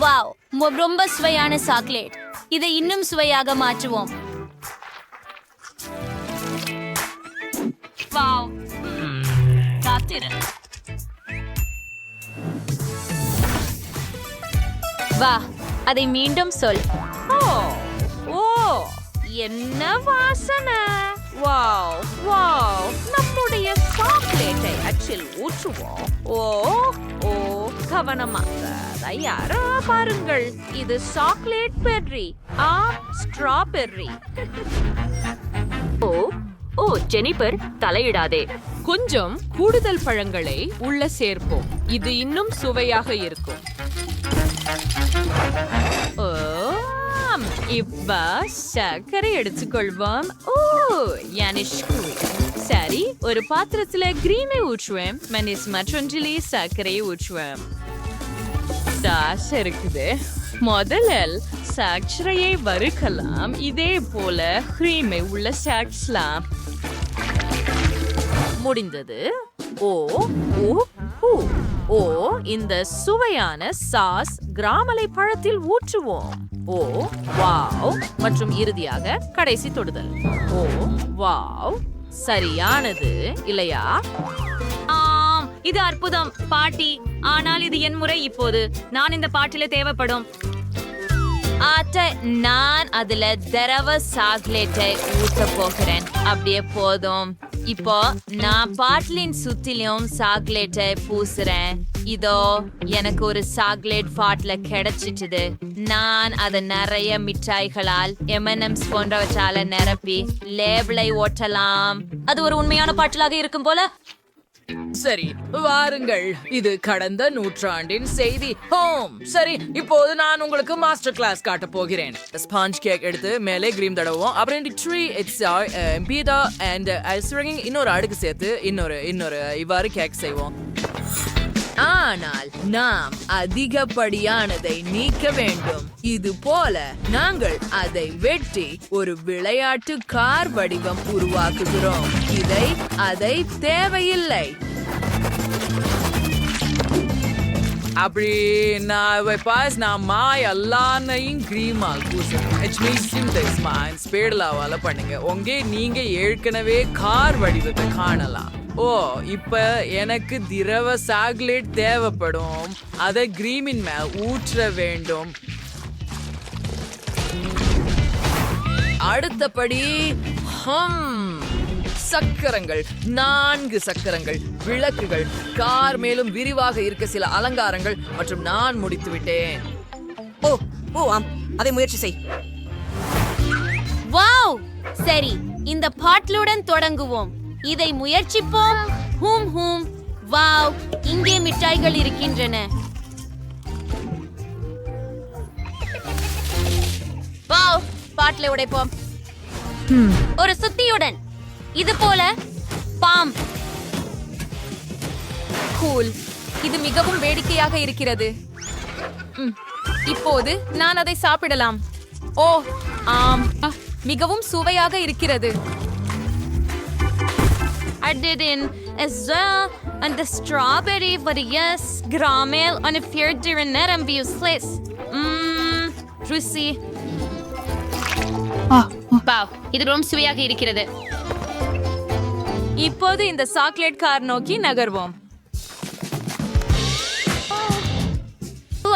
Wow ரொம்ப சுவையான chocolate. இதை இன்னும் சுவையாக மாற்றுவோம். வாவ். காத்திரு. வா அதை மீண்டும் சொல். ஓ ஓ என்ன வாசனை. வாவ் வாவ் நம்முடைய சாக்லேட்டை அச்சில் ஊற்றுவோம். ஓ ஓ. கவனமாக தயாரா பாருங்கள். இது சாக்லேட் பெர்ரி. ஆ ஸ்ட்ராபெர்ரி ஓ ஓ ஜெனிபர் தலையிடாதே. கொஞ்சம் கூடுதல் பழங்களை உள்ள சேர்ப்போம். இது இன்னும் சுவையாக இருக்கும். ஓம், இப்ப சர்க்கரை எடுத்துக்கொள்வோம். ஓ யானிஷ்கு சரி ஒரு பாத்திரத்துல கிரீமை ஊற்றுவேன். மனிஸ் மற்றொன்றிலே சர்க்கரையை ஊற்றுவேன். தாச இருக்குது. முதலில் சர்க்கரையை வறுக்கலாம். இதே போல கிரீமை உள்ள சேர்க்கலாம். முடிந்தது. ஓ ஓ ஹூ. ஓ இந்த சுவையான சாஸ் கிராமலை பழத்தில் ஊற்றுவோம். ஓ வாவ். மற்றும் இறுதியாக கடைசி தொடுதல். ஓ வாவ். சரியானது இல்லையா? ஆம் இது அற்புதம். பாட்டி ஆனால் இது என் முறை இப்போது. நான் இந்த பாட்டில தேவைப்படும். ஆட்ட நான் அதுல திரவ சாக்லேட்டை ஊத்த போகிறேன். அப்படியே போதும். இப்போ நான் பாட்டிலின் சுத்திலும் சாக்லேட்டை பூசுறேன். இதோ எனக்கு ஒரு சாக்லேட் பாட்டில கிடைச்சிட்டுது. நான் அதை நிறைய மிட்டாய்களால் எம்என்எம்ஸ் போன்றவற்றால நிரப்பி லேபிளை ஓட்டலாம். அது ஒரு உண்மையான பாட்டிலாக இருக்கும் போல. சரி வாருங்கள். இது கடந்த நூற்றாண்டின் செய்தி. ஹோம். சரி இப்போது நான் உங்களுக்கு மாஸ்டர் கிளாஸ் காட்ட போகிறேன். ஸ்பாஞ்ச் கேக் எடுத்து மேலே கிரீம் தடவும் அப்புறம் ட்ரீ இட்ஸ் பீதா அண்ட் ஐஸ் இன்னொரு அடுக்கு சேர்த்து இன்னொரு இன்னொரு இவ்வாறு கேக் செய்வோம். ஆனால் நாம் அதிகப்படியானதை நீக்க வேண்டும். இது போல நாங்கள் அதை வெட்டி ஒரு விளையாட்டு கார் வடிவம் உருவாக்குகிறோம். இதை அதை தேவையில்லை. அப்படி நான் பாஸ் நான் மாய் எல்லாத்தையும் கிரீமா பூசணும். இட்ஸ் மீ சிம்பிள்ஸ் மான் ஸ்பேடலாவால பண்ணுங்க. உங்க நீங்க ஏற்கனவே கார் வடிவத்தை காணலாம். ஓ இப்ப எனக்கு திரவ சாக்லேட் தேவைப்படும். அதை கிரீமின் மேல் ஊற்ற வேண்டும். அடுத்தபடி ஹம் சக்கரங்கள். நான்கு சக்கரங்கள் விளக்குகள். கார் மேலும் விரிவாக இருக்க சில அலங்காரங்கள் மற்றும் நான் முடித்து விட்டேன். ஓ ஓ ஆம். அதை முயற்சி செய். வாவ்! சரி இந்த பாட்டிலுடன் தொடங்குவோம். இதை முயற்சிப்போம். ஹூம் ஹூம். வாவ் இங்கே மிட்டாய்கள் இருக்கின்றன. வாவ் பாட்டிலை உடைப்போம். ஒரு சுத்தியுடன். இது போல பாம். கூல். இது மிகவும் வேடிக்கையாக இருக்கிறது. இப்போது நான் அதை சாப்பிடலாம். ஓ ஆம். மிகவும் சுவையாக இருக்கிறது. I didn't as well and the strawberry yes gramel on a and be useless. Mmm, ருசி வாவ் இது ரொம்ப சுவையாக இருக்கிறது இப்போது இந்த சாக்லேட் கார் நோக்கி நகர்வோம்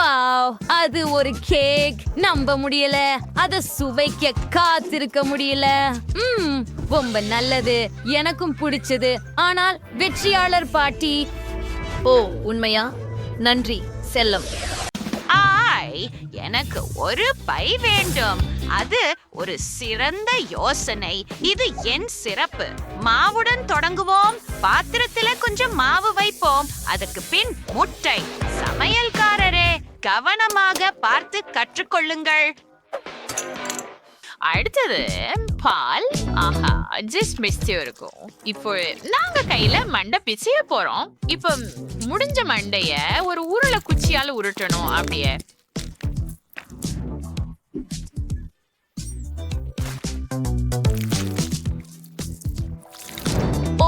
வாவ் அது ஒரு கேக். நம்ப முடியல. அத சுவைக்க காத்திருக்க முடியல. ம் ரொம்ப நல்லது. எனக்கும் பிடிச்சது. ஆனால் வெற்றியாளர் பாட்டி. ஓ உண்மையா? நன்றி செல்லம். ஆய் எனக்கு ஒரு பை வேண்டும். அது ஒரு சிறந்த யோசனை. இது என் சிறப்பு. மாவுடன் தொடங்குவோம். பாத்திரத்தில கொஞ்சம் மாவு வைப்போம். அதுக்கு பின் முட்டை. சமையல்காரரே. கவனமாக பார்த்து கற்றுக்கொள்ளுங்கள். அடுத்தது பால். ஆஹா ஜஸ்ட் மிஸ்டியும் இருக்கும். இப்போ நாங்க கையில மண்டை பிச்சைய போறோம். இப்போ முடிஞ்ச மண்டைய ஒரு உருளை குச்சியால உருட்டணும் அப்படியே.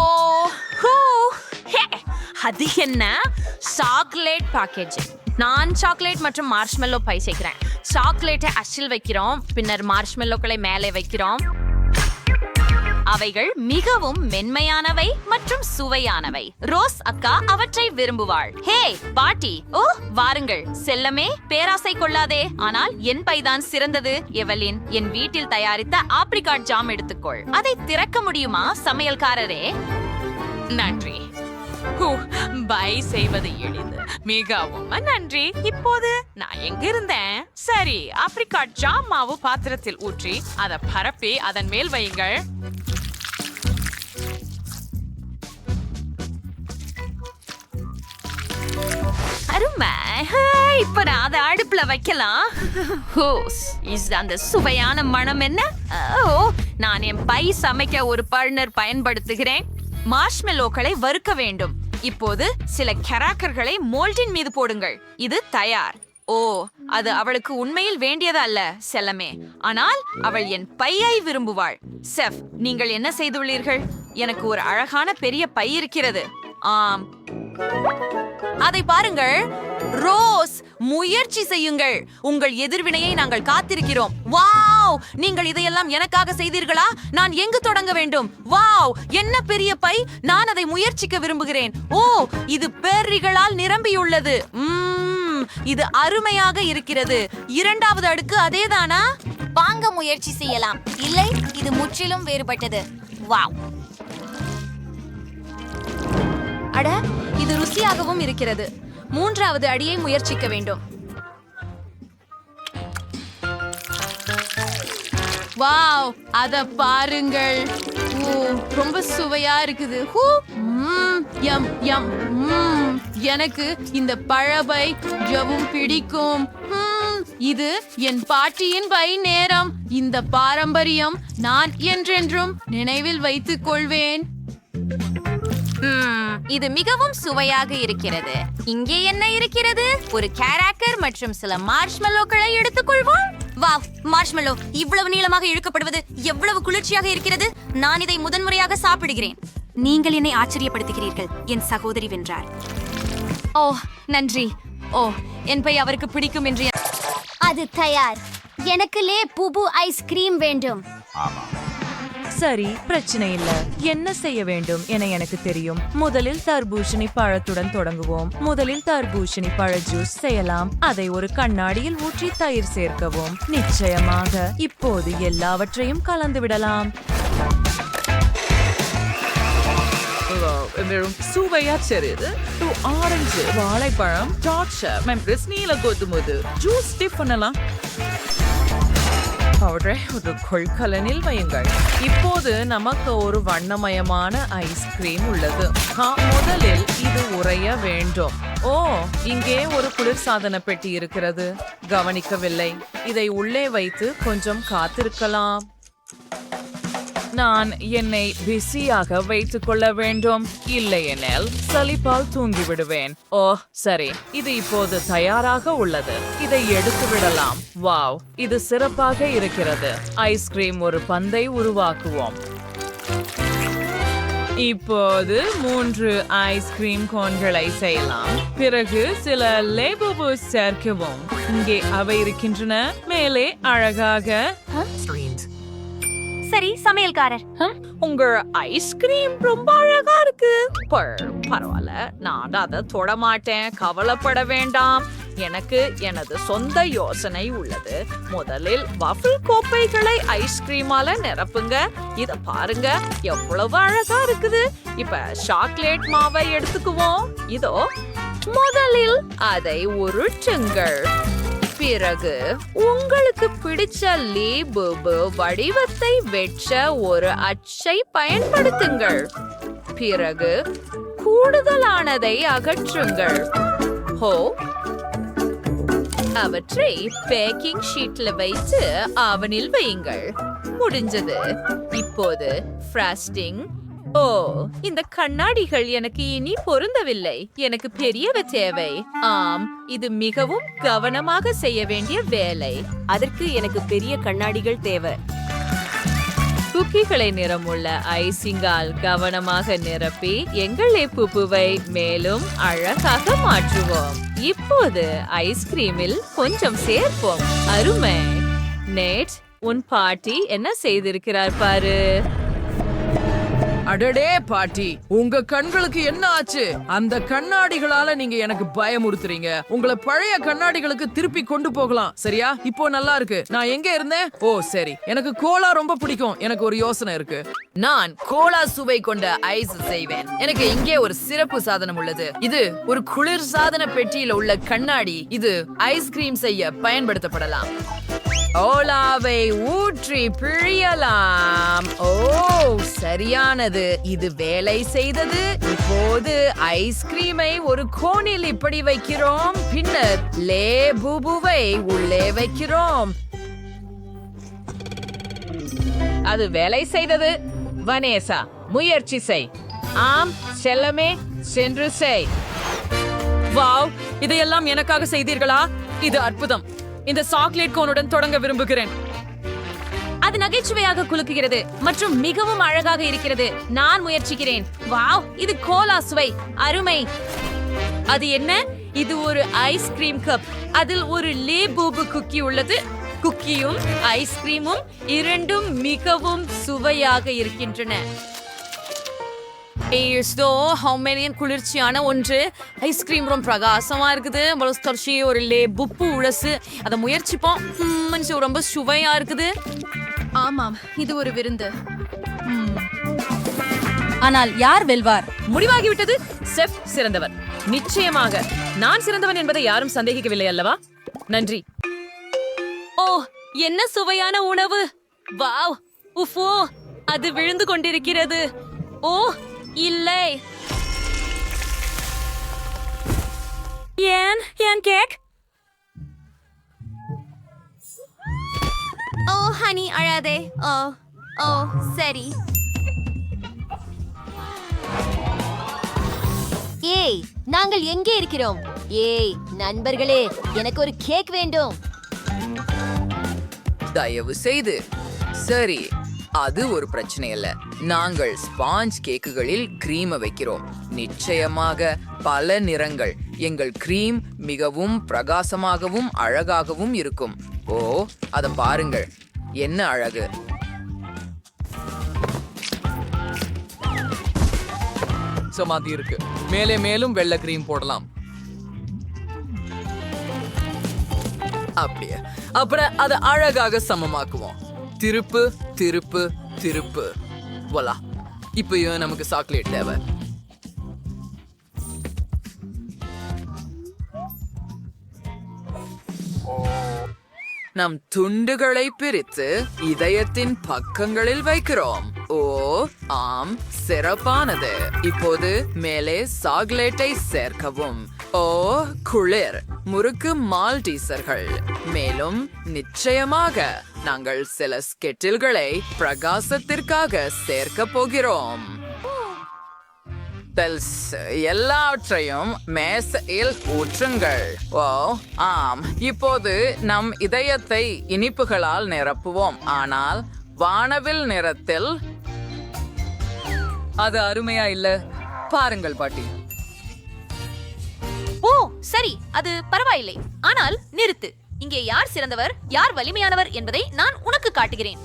ஓ ஹூ ஹே அது என்ன? சாக்லேட் பேக்கேஜ் நான் சாக்லேட் மற்றும் மார்ஷ்மெல்லோ பை சேர்க்கிறேன் சாக்லேட்டை அச்சில் வைக்கிறோம். பின்னர் மார்ஷ்மெல்லோக்களை மேலே வைக்கிறோம். அவைகள் மிகவும் மென்மையானவை மற்றும் சுவையானவை. ரோஸ் அக்கா அவற்றை விரும்புவாள். ஹே பாட்டி. ஓ வாருங்கள். செல்லமே பேராசை கொள்ளாதே. ஆனால் என் பைதான் சிறந்தது. எவலின் என் வீட்டில் தயாரித்த ஆப்ரிகாட் ஜாம் எடுத்துக்கொள். அதை திறக்க முடியுமா சமையல்காரரே? நன்றி. பை செய்வது எளிது. மிகவும் நன்றி. இப்போது நான் எங்க இருந்தேன்? சரி ஆப்ரிகாட் ஜாம் மாவு பாத்திரத்தில் ஊற்றி அதை பரப்பி அதன் மேல் வையுங்கள். அருமை. இப்ப நான் அதை அடுப்புல வைக்கலாம். ஹோஸ் இஸ் அந்த சுவையான மனம் என்ன? ஓ நான் என் பை சமைக்க ஒரு பர்னர் பயன்படுத்துகிறேன். மார்ஷ்மெல்லோக்களை வறுக்க வேண்டும். இப்போது சில கெராக்கர்களை மோல்டின் மீது போடுங்கள். இது தயார். ஓ அது அவளுக்கு உண்மையில் வேண்டியது அல்ல செல்லமே. ஆனால் அவள் என் பையை விரும்புவாள். செஃப் நீங்கள் என்ன செய்துள்ளீர்கள்? எனக்கு ஒரு அழகான பெரிய பை இருக்கிறது. ஆம். அதை பாருங்கள். ரோஸ் முயற்சி செய்யுங்கள். உங்கள் எதிர்வினையை நாங்கள் காத்திருக்கிறோம். வாவ்! நீங்கள் இதையெல்லாம் எனக்காக செய்தீர்களா? நான் எங்கு தொடங்க வேண்டும்? வாவ்! என்ன பெரிய பை? நான் அதை முயற்சிக்க விரும்புகிறேன். ஓ இது பெர்ரிகளால் நிரம்பியுள்ளது. உம், இது அருமையாக இருக்கிறது. இரண்டாவது அடுக்கு அதேதானா? வாங்க முயற்சி செய்யலாம். இல்லை இது முற்றிலும் வேறுபட்டது. வாவ்! அட இது ருசியாகவும் இருக்கிறது. மூன்றாவது அடியை முயற்சிக்க வேண்டும். வாவ் அத பாருங்கள். ஓ ரொம்ப சுவையா இருக்குது. ஹூ யம் யம் எனக்கு இந்த பழபை ஜவும் பிடிக்கும். இது என் பாட்டியின் பை நேரம். இந்த பாரம்பரியம் நான் என்றென்றும் நினைவில் வைத்துக் கொள்வேன். இது மிகவும் சுவையாக இருக்கிறது. இங்கே என்ன இருக்கிறது? ஒரு கேராக்கர் மற்றும் சில மார்ஷ்மெல்லோக்களை எடுத்துக்கொள்வோம். வாவ் மார்ஷ்மெல்லோ இவ்வளவு நீளமாக இழுக்கப்படுவது எவ்வளவு குளிர்ச்சியாக இருக்கிறது? நான் இதை முதன்முறையாக சாப்பிடுகிறேன். நீங்கள் என்னை ஆச்சரியப்படுத்துகிறீர்கள் என் சகோதரி வென்றார். ஓ நன்றி. ஓ என் பை அவருக்கு பிடிக்கும் என்று அது தயார். எனக்கு லே புபு ஐஸ்கிரீம் வேண்டும். சரி பிரச்சனை இல்ல. என்ன செய்ய வேண்டும் என எனக்கு தெரியும். முதலில் தர்பூசணி பழத்துடன் தொடங்குவோம். முதலில் தர்பூசணி பழ ஜூஸ் செய்யலாம். அதை ஒரு கண்ணாடியில் ஊற்றி தயிர் சேர்க்கவும். நிச்சயமாக இப்போது எல்லாவற்றையும் கலந்து விடலாம். வெறும் சுவையா செருது ஆரஞ்சு வாழைப்பழம் டார்ச்சர் மெம்பரஸ் நீல கோதுமுது ஜூஸ் டிப் பண்ணலாம் பவுடரை ஒரு கொள்கலனில் வையுங்கள். இப்போது நமக்கு ஒரு வண்ணமயமான ஐஸ்கிரீம் உள்ளது. முதலில் இது உறைய வேண்டும். ஓ இங்கே ஒரு குளிர்சாதன பெட்டி இருக்கிறது. கவனிக்கவில்லை. இதை உள்ளே வைத்து கொஞ்சம் காத்திருக்கலாம். நான் என்னை பிஸியாக வைத்துக் கொள்ள வேண்டும். இல்லையெனில் சலிப்பால் தூங்கிவிடுவேன். ஓ சரி. இது இப்போது தயாராக உள்ளது. இதை எடுத்து விடலாம். வாவ் இது சிறப்பாக இருக்கிறது. ஐஸ்கிரீம் ஒரு பந்தை உருவாக்குவோம். இப்போது மூன்று ஐஸ்கிரீம் கோன்களை செய்யலாம். பிறகு சில லேபு சேர்க்கவும். இங்கே அவை இருக்கின்றன. மேலே அழகாக சரி சமையல்காரர். உங்க ஐஸ்கிரீம் ரொம்ப அழகா இருக்கு. பரவாயில்ல. நான் அதை தொட மாட்டேன். கவலைப்பட வேண்டாம். எனக்கு எனது சொந்த யோசனை உள்ளது. முதலில் வஃபிள் கோப்பைகளை ஐஸ்கிரீமால நிரப்புங்க. இத பாருங்க. எவ்வளவு அழகா இருக்குது. இப்ப சாக்லேட் மாவை எடுத்துக்குவோம். இதோ முதலில் அதை உருட்டுங்கள். பிறகு உங்களுக்கு பிடிச்ச லீபு வடிவத்தை வெற்ற ஒரு அச்சை பயன்படுத்துங்கள். பிறகு கூடுதலானதை அகற்றுங்கள். ஹோ. அவற்றை பேக்கிங் ஷீட்ல வைத்து அவனில் வையுங்கள். முடிஞ்சது. இப்போது ஃப்ராஸ்டிங் ஓ இந்த கண்ணாடிகள் எனக்கு இனி பொருந்தவில்லை. எனக்கு பெரியவை தேவை. ஆம் இது மிகவும் கவனமாக செய்ய வேண்டிய வேலை. அதற்கு எனக்கு பெரிய கண்ணாடிகள் தேவை. குக்கிகளை நிறமுள்ள ஐசிங்கால் கவனமாக நிரப்பி எங்கள் பூப்புவை மேலும் அழகாக மாற்றுவோம். இப்போது ஐஸ்கிரீமில் கொஞ்சம் சேர்ப்போம். அருமை. நேட் உன் பாட்டி என்ன செய்திருக்கிறார் பாரு. அடடே பாட்டி உங்க கண்களுக்கு என்ன ஆச்சு? அந்த கண்ணாடிகளால நீங்க எனக்கு பயமுறுத்துறீங்க. உங்களை பழைய கண்ணாடிகளுக்கு திருப்பி கொண்டு போகலாம் சரியா? இப்போ நல்லா இருக்கு. நான் எங்க இருந்தேன்? ஓ சரி. எனக்கு கோலா ரொம்ப பிடிக்கும். எனக்கு ஒரு யோசனை இருக்கு. நான் கோலா சுவை கொண்ட ஐஸ் செய்வேன். எனக்கு இங்கே ஒரு சிறப்பு சாதனம் உள்ளது. இது ஒரு குளிர் சாதன பெட்டியில உள்ள கண்ணாடி. இது ஐஸ்கிரீம் செய்ய பயன்படுத்தப்படலாம். ஓலாவை ஊற்றி பிழியலாம். ஓ சரியானது. இது வேலை செய்தது. இப்போது ஐஸ்கிரீமை ஒரு கோணில் இப்படி வைக்கிறோம். பின்னர் லே பூபுவை உள்ளே வைக்கிறோம். அது வேலை செய்தது. வனேசா முயற்சி செய். ஆம் செல்லமே சென்று செய். வாவ் இதையெல்லாம் எனக்காக செய்தீர்களா? இது அற்புதம். இந்த சாக்லேட் கோனுடன் தொடங்க விரும்புகிறேன். அது நகைச்சுவையாக குலுக்குகிறது மற்றும் மிகவும் அழகாக இருக்கிறது. நான் முயற்சிக்கிறேன். வாவ் இது கோலா சுவை. அருமை. அது என்ன? இது ஒரு ஐஸ்கிரீம் கப். அதில் ஒரு லே பூபு குக்கி உள்ளது. குக்கியும் ஐஸ்கிரீமும் இரண்டும் மிகவும் சுவையாக இருக்கின்றன. ஏஸ்தோ ஹவுமேனியன் குளிர்ச்சியான ஒன்று. ஐஸ்கிரீம் ரொம்ப பிரகாசமா இருக்குது. மலஸ்தர்ஷி ஒரு லே புப்பு உழசு அதை முயற்சிப்போம். ம், மனுஷன் ரொம்ப சுவையா இருக்குது. ஆமாம் இது ஒரு விருந்து. ஆனால் யார் வெல்வார்? முடிவாகிவிட்டது. செஃப் சிறந்தவர். நிச்சயமாக நான் சிறந்தவன் என்பதை யாரும் சந்தேகிக்கவில்லை அல்லவா? நன்றி. ஓ என்ன சுவையான உணவு. வாவ் உஃபோ அது விழுந்து கொண்டிருக்கிறது. ஓ இல்லை. ஏன்? ஏன் கேக்? ஓ ஹனி அழாதே. ஓ ஓ சரி. ஏய் நாங்கள் எங்கே இருக்கிறோம்? ஏய் நண்பர்களே எனக்கு ஒரு கேக் வேண்டும். தயவு செய்து. சரி அது ஒரு பிரச்சனை அல்ல நாங்கள் ஸ்பாஞ்ச் கேக்குகளில் கிரீமை வைக்கிறோம். நிச்சயமாக பல நிறங்கள். எங்கள் கிரீம் மிகவும் பிரகாசமாகவும் அழகாகவும் இருக்கும். ஓ அத பாருங்கள். என்ன அழகு? சமாதி இருக்கு. மேலே மேலும் வெள்ளை கிரீம் போடலாம். அப்படியே. அப்புறம் அதை அழகாக சமமாக்குவோம். திருப்பு திருப்பு திருப்பு. வலா இப்பயும் நமக்கு சாக்லேட் தேவை. நம் துண்டுகளை பிரித்து இதயத்தின் பக்கங்களில் வைக்கிறோம். ஓ ஆம் சிறப்பானது. இப்போது மேலே சாக்லேட்டை சேர்க்கவும். ஓ குளிர். முறுக்கு மால்டீசர்கள் மேலும் நிச்சயமாக நாங்கள் சில ஸ்கெட்டில்களை பிரகாசத்திற்காக சேர்க்க போகிறோம். எல்லாவற்றையும் மேசையில் ஊற்றுங்கள். ஓ ஆம். இப்போது நம் இதயத்தை இனிப்புகளால் நிரப்புவோம். ஆனால் வானவில் நிறத்தில் அது அருமையா இல்ல? பாருங்கள் பாட்டி. சரி அது பரவாயில்லை. ஆனால் நிறுத்து. இங்கே யார் சிறந்தவர் யார் வலிமையானவர் என்பதை நான் உனக்கு காட்டுகிறேன்.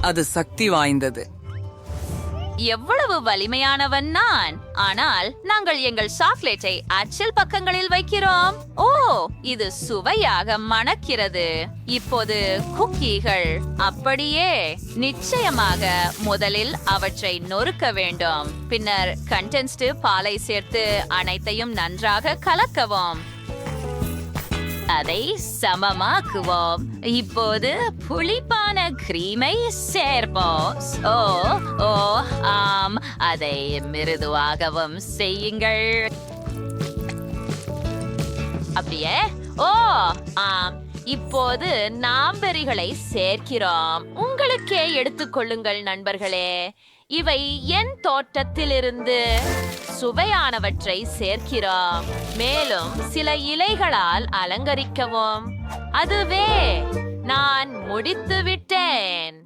அது சக்தி வாய்ந்தது. எவ்வளவு வலிமையானவன் நான்? ஆனால் நாங்கள் எங்கள் சாக்லேட்டை அச்சில் பக்கங்களில் வைக்கிறோம். ஓ இது சுவையாக மணக்கிறது. இப்போது குக்கீகள். அப்படியே நிச்சயமாக முதலில் அவற்றை நொறுக்க வேண்டும். பின்னர் கண்டென்ஸ்டு பாலை சேர்த்து அனைத்தையும் நன்றாக கலக்கவும். அதை சமமாக்குவோம். இப்போது புளிப்பான கிரீமை சேர்ப்போம். ஓ ஓ ஆம். அதை மிருதுவாகவும் செய்யுங்கள். அப்படியே? ஓ ஆம். இப்போது நாம்பெரிகளை சேர்க்கிறோம். உங்களுக்கே எடுத்துக்கொள்ளுங்கள் நண்பர்களே. இவை என் தோட்டத்திலிருந்து. சுவையானவற்றை சேர்க்கிறோம். மேலும் சில இலைகளால் அலங்கரிக்கவும். அதுவே நான் முடித்து விட்டேன்.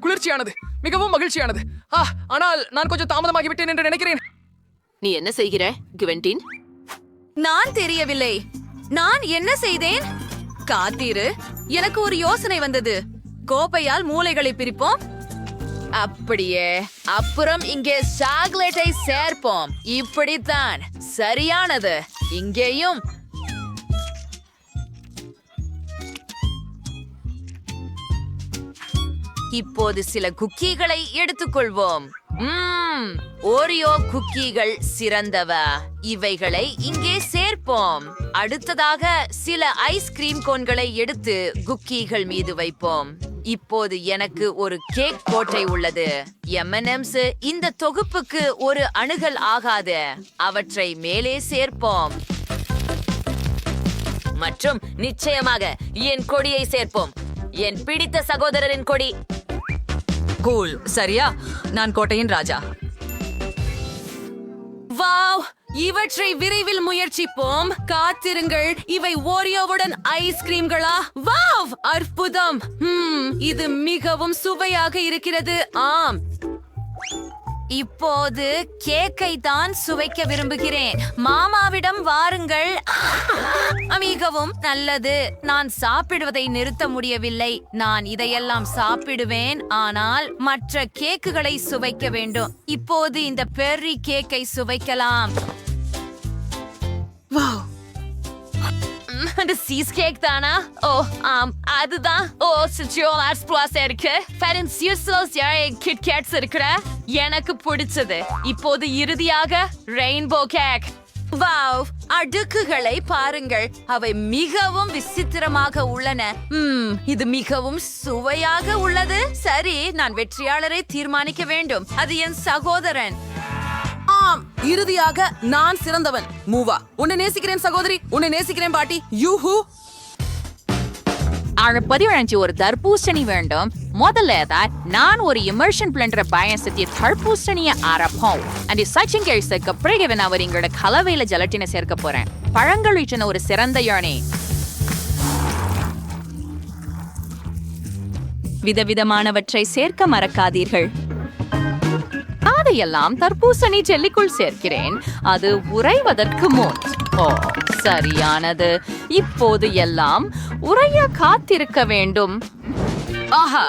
குளிர்ச்சியானது. மிகவும் மகிழ்ச்சியானது. ஆ ஆனால் நான் கொஞ்சம் தாமதமாகி விட்டேன் என்று நினைக்கிறேன். நீ என்ன செய்கிற குவென்டின்? நான் தெரியவில்லை. நான் என்ன செய்தேன்? காத்தீரு. எனக்கு ஒரு யோசனை வந்தது. கோப்பையால் மூளைகளை பிரிப்போம். அப்படியே. அப்புறம் இங்கே சாக்லேட்டை சேர்ப்போம். இப்படித்தான். சரியானது. இங்கேயும். இப்போது சில குக்கீகளை எடுத்துக்கொள்வோம். ஓரியோ குக்கீகள் சிறந்தவ. இவைகளை இங்கே சேர்ப்போம். அடுத்ததாக சில ஐஸ்கிரீம் கோன்களை எடுத்து குக்கீகள் மீது வைப்போம். இப்போது எனக்கு ஒரு கேக் கோட்டை உள்ளது. எம்என்எம்ஸ் இந்த தொகுப்புக்கு ஒரு அணுகல் ஆகாது. அவற்றை மேலே சேர்ப்போம். மற்றும் நிச்சயமாக என் கொடியை சேர்ப்போம். என் பிடித்த சகோதரரின் கொடி கூல். சரியா? நான் கோட்டையின் ராஜா. வாவ்! இவற்றை விரைவில் முயற்சிப்போம். காத்திருங்கள். இவை ஓரியோவுடன் ஐஸ்கிரீம்களா வாவ்! அற்புதம். இது மிகவும் சுவையாக இருக்கிறது. ஆம். இப்போது கேக்கை தான் சுவைக்க விரும்புகிறேன். மாமாவிடம் வாருங்கள். மிகவும் நல்லது. நான் சாப்பிடுவதை நிறுத்த முடியவில்லை. நான் இதையெல்லாம் சாப்பிடுவேன். ஆனால் மற்ற கேக்குகளை சுவைக்க வேண்டும். இப்போது இந்த பெர்ரி கேக்கை சுவைக்கலாம். வாவ். அந்த சீஸ் கேக் தானா ஓ ஆம் அதுதான். ஓ சிச்சுவல் பிளஸ் இருக்கு. ஃபெரன் சியூசல்ஸ் கிட் கேட்ஸ் இருக்கிற? எனக்கு பிடிச்சது. இப்போது இறுதியாக ரெயின்போ கேக் வாவ் அடுக்குகளை பாருங்கள். அவை மிகவும் விசித்திரமாக உள்ளன. ம் இது மிகவும் சுவையாக உள்ளது. சரி நான் வெற்றியாளரை தீர்மானிக்க வேண்டும். அது என் சகோதரன். இறுதியாக நான் சிறந்தவன். மூவா. உன்னை நேசிக்கிறேன் சகோதரி. உன்னை நேசிக்கிறேன் பாட்டி. யூஹூ. பதிவழைஞ்சி ஒரு தர்பூசணி வேண்டும். முதல்ல தான் நான் ஒரு இமர்ஷன் பிளண்டரை பயன்படுத்திய தர்பூசணியை ஆரப்போம் அண்ட் சச்சின் கேழ்ஸுக்கு பிறகு நான் ஒரு எங்களோட கலவையில ஜலட்டினை சேர்க்க போறேன். பழங்கள் வீட்டின ஒரு சிறந்த யானை. விதவிதமானவற்றை சேர்க்க மறக்காதீர்கள். அதையெல்லாம் தர்பூசணி ஜெல்லிக்குள் சேர்க்கிறேன். அது உறைவதற்கு முன். ஓ சரியானது. இப்போது எல்லாம் உறைய காத்திருக்க வேண்டும். ஆஹா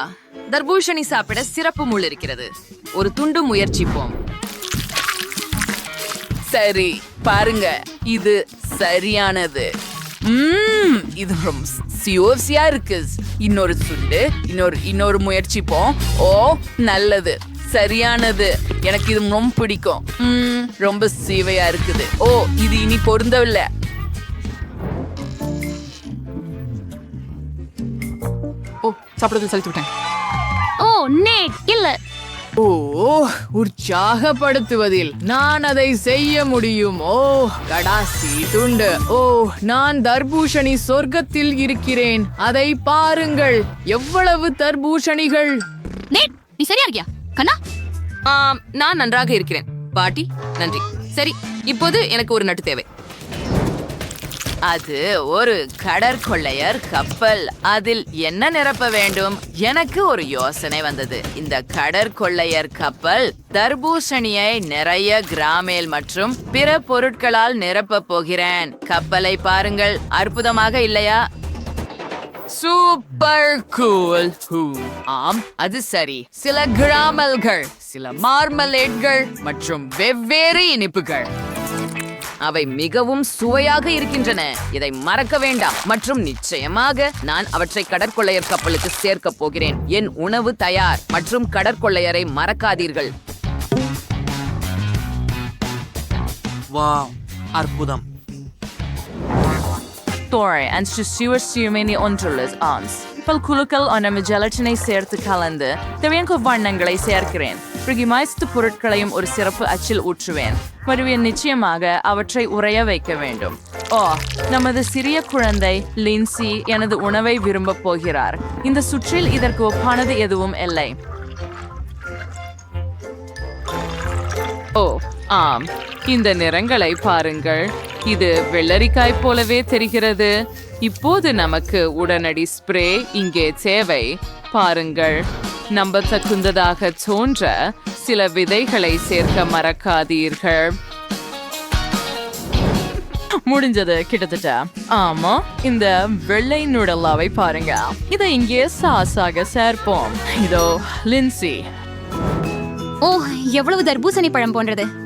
தர்பூஷணி சாப்பிட சிறப்பு முள் இருக்கிறது. ஒரு துண்டு முயற்சிப்போம். சரி பாருங்க. இது சரியானது. இது ரொம்ப சியோசியா இருக்கு. இன்னொரு துண்டு இன்னொரு இன்னொரு முயற்சிப்போம். ஓ நல்லது. சரியானது. எனக்கு இது ரொம்ப பிடிக்கும். ம், ரொம்ப சீவையா இருக்குது. ஓ இது இனி பொருந்தவில்லை. ஓ சாப்பிடுறது சலித்து விட்டேன். ஓ நேட் இல்ல. ஓ உற்சாகப்படுத்துவதில் நான் அதை செய்ய முடியும். ஓ கடாசி துண்டு. ஓ நான் தர்பூஷணி சொர்க்கத்தில் இருக்கிறேன். அதை பாருங்கள். எவ்வளவு தர்பூஷணிகள்? நேட் நீ சரியா இருக்கியா? கண்ணா? நான் நன்றாக இருக்கிறேன். பாட்டி நன்றி. சரி இப்போது எனக்கு ஒரு நட்டு தேவை. அது ஒரு கடற்கொள்ளையர் கப்பல். அதில் என்ன நிரப்ப வேண்டும்? எனக்கு ஒரு யோசனை வந்தது. இந்த கடற்கொள்ளையர் கப்பல் தர்பூசணியை நிறைய கிராமேல் மற்றும் பிற பொருட்களால் நிரப்ப போகிறேன். கப்பலை பாருங்கள். அற்புதமாக இல்லையா? சூப்பர் கூல் ஹூ ஆம் அது சரி. சில கிராமல்கள் சில மார்மலேட்கள் மற்றும் வெவ்வேறு இனிப்புகள். அவை மிகவும் சுவையாக இருக்கின்றன. இதை மறக்க வேண்டாம். மற்றும் நிச்சயமாக நான் அவற்றை கடற்கொள்ளையர் கப்பலுக்கு சேர்க்க போகிறேன். என் உணவு தயார் மற்றும் கடற்கொள்ளையரை மறக்காதீர்கள். வாவ் அற்புதம். Story and சுவர்சியுமேனி ஒன்றுள்ளது ஆன்ஸ் பல்குழுக்கள் ஒன்றும் ஜெலட்டினை சேர்த்து கலந்து தேவையான வண்ணங்களை சேர்க்கிறேன் பிறகு பொருட்களையும் ஒரு சிறப்பு அச்சில் ஊற்றுவேன் மறுவியன் நிச்சயமாக அவற்றை உறைய வைக்க வேண்டும் ஓ நமது சிறிய குழந்தை லின்சி எனது உணவை விரும்பப் போகிறார் இந்த சுற்றில் இதற்கு ஒப்பானது எதுவும் இல்லை ஓ ஆம் இந்த நிறங்களை பாருங்கள் இது வெள்ளரிக்காய் போலவே தெரிகிறது. இப்போது நமக்கு உடனடி ஸ்ப்ரே இங்கே தேவை. பாருங்கள். நம்பத்தகுந்ததாக தோன்ற சில விதைகளை சேர்க்க மறக்காதீர்கள். முடிஞ்சது கிட்டத்தட்ட. ஆமா இந்த வெள்ளை நுடல்லாவை பாருங்க. இதை இங்கே சாஸாக சேர்ப்போம். இதோ லின்சி. ஓ எவ்வளவு தர்பூசணி பழம் போன்றது?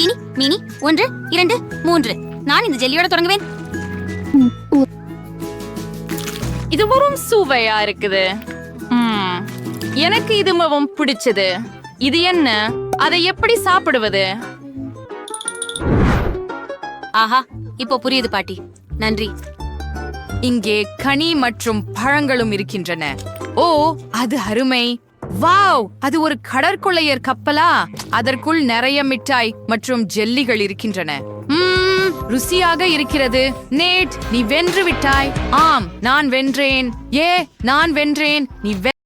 இனி மினி ஒன்று இரண்டு மூன்று. நான் இந்த ஜெல்லியோட தொடங்குவேன். இது வெறும் சுவையா இருக்குது. எனக்கு இது மிகவும் பிடிச்சது. இது என்ன? அதை எப்படி சாப்பிடுவது? ஆஹா இப்போ புரியுது பாட்டி. நன்றி. இங்கே கனி மற்றும் பழங்களும் இருக்கின்றன. ஓ அது அருமை. வாவ் அது ஒரு கடற்கொள்ளையர் கப்பலா? அதற்குள் நிறைய மிட்டாய் மற்றும் ஜெல்லிகள் இருக்கின்றன. ருசியாக இருக்கிறது. நேட் நீ வென்று விட்டாய். ஆம் நான் வென்றேன். ஏ நான் வென்றேன். நீ வெ-